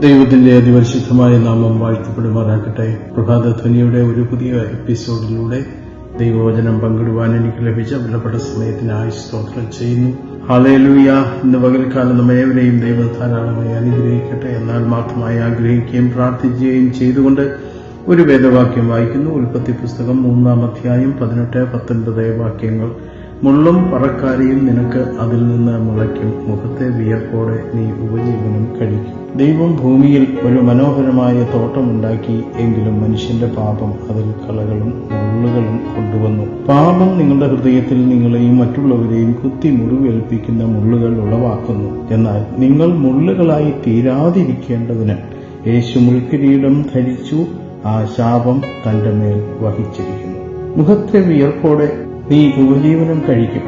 ദൈവത്തിന്റെ അതിപരിശുദ്ധമായ നാമം വാഴ്ത്തപ്പെടുമാറാകട്ടെ. പ്രഭാതധ്വനിയുടെ ഒരു പുതിയ എപ്പിസോഡിലൂടെ ദൈവവചനം പങ്കിടുവാൻ എനിക്ക് ലഭിച്ച വിലപ്പെട്ട സമയത്തിനായി സ്തോത്രം ചെയ്യുന്നു. ഹാലേലൂയ ഇന്ന് പകൽക്കാലം നമ്മേവരെയും ദൈവം ധാരാളമായി അനുഗ്രഹിക്കട്ടെ എന്നാൽ മാത്രമായി ആഗ്രഹിക്കുകയും പ്രാർത്ഥിക്കുകയും ചെയ്തുകൊണ്ട് ഒരു വേദവാക്യം വായിക്കുന്നു. ഉൽപ്പത്തി പുസ്തകം മൂന്നാം അധ്യായം പതിനെട്ട് പത്തൊൻപത് വാക്യങ്ങൾ. മുള്ളും പറക്കാരിയും നിനക്ക് അതിൽ നിന്ന് മുളയ്ക്കും. മുഖത്തെ വിയർപ്പോടെ നീ ഉപജീവനം കഴിക്കും. ദൈവം ഭൂമിയിൽ ഒരു മനോഹരമായ തോട്ടമുണ്ടാക്കി എങ്കിലും മനുഷ്യന്റെ പാപം അതിൽ കളകളും മുള്ളുകളും കൊണ്ടുവന്നു. പാപം നിങ്ങളുടെ ഹൃദയത്തിൽ നിങ്ങളെയും മറ്റുള്ളവരെയും കുത്തി മുറിവേൽപ്പിക്കുന്ന മുള്ളുകൾ ഉളവാക്കുന്നു. എന്നാൽ നിങ്ങൾ മുള്ളുകളായി തീരാതിരിക്കേണ്ടതിന് യേശു മുൾക്കിരീടം ധരിച്ചു ആ ശാപം തന്റെ മേൽ വഹിച്ചിരിക്കുന്നു. മുഖത്തെ വിയർപ്പോടെ നീ ഉപജീവനം കഴിക്കും.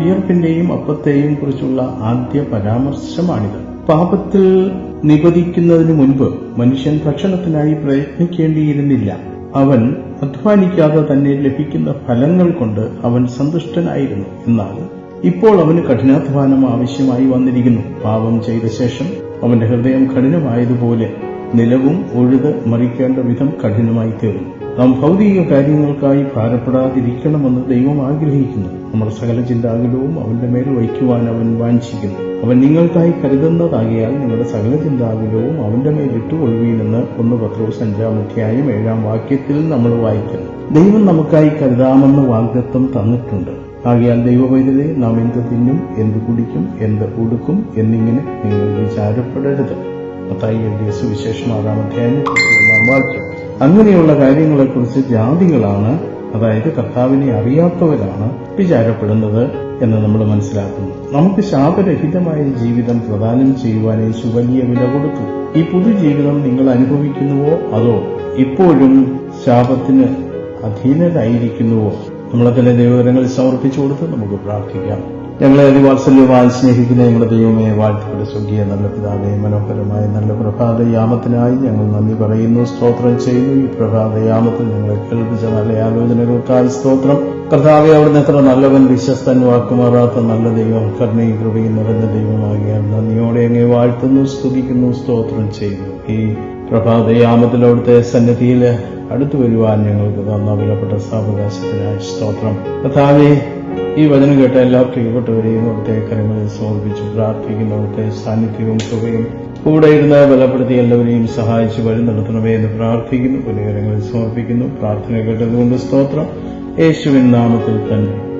വിയർപ്പിന്റെയും അപ്പത്തെയും കുറിച്ചുള്ള ആദ്യ പരാമർശമാണിത്. പാപത്തിൽ നിപതിക്കുന്നതിന് മുൻപ് മനുഷ്യൻ ഭക്ഷണത്തിനായി പ്രയത്നിക്കേണ്ടിയിരുന്നില്ല. അവൻ അധ്വാനിക്കാതെ തന്നെ ലഭിക്കുന്ന ഫലങ്ങൾ കൊണ്ട് അവൻ സന്തുഷ്ടനായിരുന്നു എന്നാൽ ഇപ്പോൾ അവന് കഠിനാധ്വാനം ആവശ്യമായി വന്നിരിക്കുന്നു. പാപം ചെയ്ത ശേഷം അവന്റെ ഹൃദയം കഠിനമായതുപോലെ നിലവും ഒഴുത് മറിക്കേണ്ട വിധം കഠിനമായി തീർന്നു നാം ഭൗതിക കാര്യങ്ങൾക്കായി ഭാരപ്പെടാതിരിക്കണമെന്ന് ദൈവം ആഗ്രഹിക്കുന്നു. നമ്മുടെ സകല ചിന്താകുലവും അവന്റെ മേൽ വയ്ക്കുവാൻ അവൻ വാഞ്ചിക്കുന്നു. അവൻ നിങ്ങൾക്കായി കരുതുന്നതാകിയാൽ നിങ്ങളുടെ സകല ചിന്താകുലവും അവന്റെ മേൽ ഇട്ടുകൊള്ളുവീനെന്ന് ഒന്ന് പത്രോസ് അഞ്ചാം അധ്യായം ഏഴാം വാക്യത്തിൽ നമ്മൾ വായിക്കുന്നു. ദൈവം നമുക്കായി കരുതാമെന്ന് വാഗ്ദത്വം തന്നിട്ടുണ്ട്. ആകിയാൽ ദൈവവൈദ്യതയെ നാം എന്ത് തിന്നും എന്ത് കുടിക്കും എന്ത് ഉടുക്കും എന്നിങ്ങനെ നിങ്ങൾ വിചാരപ്പെടരുത്. മത്തായി എഴുതിയ സുവിശേഷം ആറാം അധ്യായം വാക്യം. അങ്ങനെയുള്ള കാര്യങ്ങളെക്കുറിച്ച് ജാതികളാണ് അതായത് കർത്താവിനെ അറിയാത്തവരാണ് വിചാരപ്പെടുന്നത് എന്ന് നമ്മൾ മനസ്സിലാക്കുന്നു. നമുക്ക് ശാപരഹിതമായ ജീവിതം പ്രദാനം ചെയ്യുവാൻ യേശു വില കൊടുത്തു ഈ പുതുജീവിതം നിങ്ങൾ അനുഭവിക്കുന്നുവോ? അതോ ഇപ്പോഴും ശാപത്തിന് അധീനരായിരിക്കുന്നുവോ? നമ്മളെ തന്നെ ദൈവകരങ്ങളിൽ സമർപ്പിച്ചു കൊടുത്ത് നമുക്ക് പ്രാർത്ഥിക്കാം. ഞങ്ങളെ അതിവാത്സല്യമായി സ്നേഹിക്കുന്ന ഞങ്ങളുടെ ദൈവമേ വാഴ്ത്തിയുടെ സ്വർഗീയ നല്ല പിതാവേ മനോഹരമായ നല്ല പ്രഭാതയാമത്തിനായി ഞങ്ങൾ നന്ദി പറയുന്നു സ്തോത്രം ചെയ്യുന്നു. ഈ പ്രഭാതയാമത്തിൽ ഞങ്ങളെ കേൾപ്പിച്ച നല്ല ആലോചനകൾക്കായി സ്തോത്രം. കർത്താവെ അവിടുന്ന് എത്ര നല്ലവൻ വിശ്വസ്തൻ വാക്കുമാറാത്ത നല്ല ദൈവം കരുണയും കൃപയും നിറഞ്ഞ ദൈവമാകിയാൽ നന്ദിയോടെ അങ്ങേ വാഴ്ത്തുന്നു സ്തുതിക്കുന്നു സ്തോത്രം ചെയ്യുന്നു. ഈ പ്രഭാതയാമത്തിൽ അവിടുത്തെ സന്നിധിയിൽ അടുത്തു വരുവാൻ ഞങ്ങൾക്ക് തന്ന വിലപ്പെട്ട സാവകാശത്തിനായി സ്തോത്രം. കർത്താവെ ഈ വചനം കേട്ട എല്ലാ പ്രിയപ്പെട്ടവരെയും അവിടുത്തെ കരങ്ങളിൽ സമർപ്പിച്ചു സമർപ്പിച്ച് അവിടുത്തെ സാന്നിധ്യവും കൃപയും കൂടെ ഇരുന്ന് ബലപ്പെടുത്തി എല്ലാവരെയും സഹായിച്ച് വഴി നടത്തണമേ എന്ന് പ്രാർത്ഥിക്കുന്നു. പുനകരങ്ങളിൽ സമർപ്പിക്കുന്നു. പ്രാർത്ഥന കേട്ടതുകൊണ്ട് സ്തോത്രം. യേശുവിൻ നാമത്തിൽ തന്നെ.